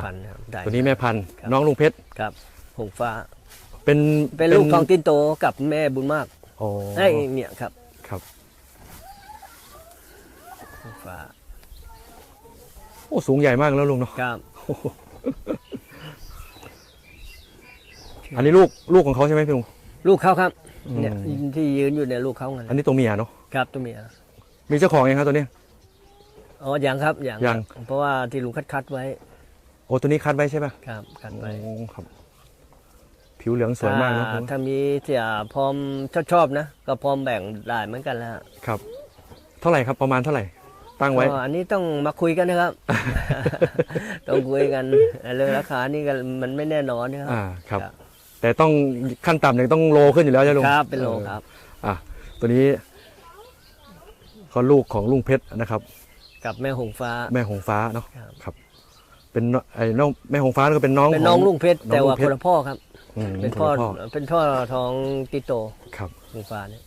พันธุ์ครับได้ ตัวนี้แม่พันธุ์ครับ น้องลุงเพชรครับหงฟ้า เป็นเป็นลูกทองตินโตกับแม่บุญมากโอ้ไอ้เนี่ยครับครับหงฟ้าโอ้สูงใหญ่มากแล้วลุงเนาะครับอันนี้ลูกลูกของเขาใช่ไหมพี่ลุง ลูกเขาครับอืมเนี่ยที่ยืนอยู่เนี่ยลูกเขาไงอันนี้ตัวเมียเนาะครับตัวเมียมีเจ้าของยังครับตัวนี้อ๋อยังครับยังยังเพราะว่าที่ลุงคัดคัดๆไว้โอ้ตัวนี้คัดไว้ใช่ปะครับคัดไว้โอ้ครับ ผิวเหลืองสวยมากเนอะถ้ถ้ามีเสียพร้อมชอบชอบๆนะก็พร้อมแบ่งได้เหมือนกันแล้วฮะครับ เท่าไหร่ครับประมาณเท่าไหร่ ตั้งไว้ก็อันนี้ต้องมาคุยกันนะครับ ต้องคุยกันเรื่องราคานี่กันมันไม่แน่นอนนะครัอ่าครับครับ แต่ต้องขั้นต่ำเนี่ยต้องโลขึ้นอยู่แล้วใช่ไหมลุงครับเป็นโลครับเอออะตัวนี้เขาลูกของลุงเพชรนะครับ กับแม่หงฟ้า แม่หงฟ้าเนาะครับครับ เป็นน้องไอ้น้องแม่หงฟ้าก็เป็นน้องเป็นน้องขลุงเพชรน้องแต่ว่าลุงเพคชรนละพ่อครับ อืมเป็นพ่อพ่อเป็นพ่อทองติโตครับหงฟ้าเนี่ย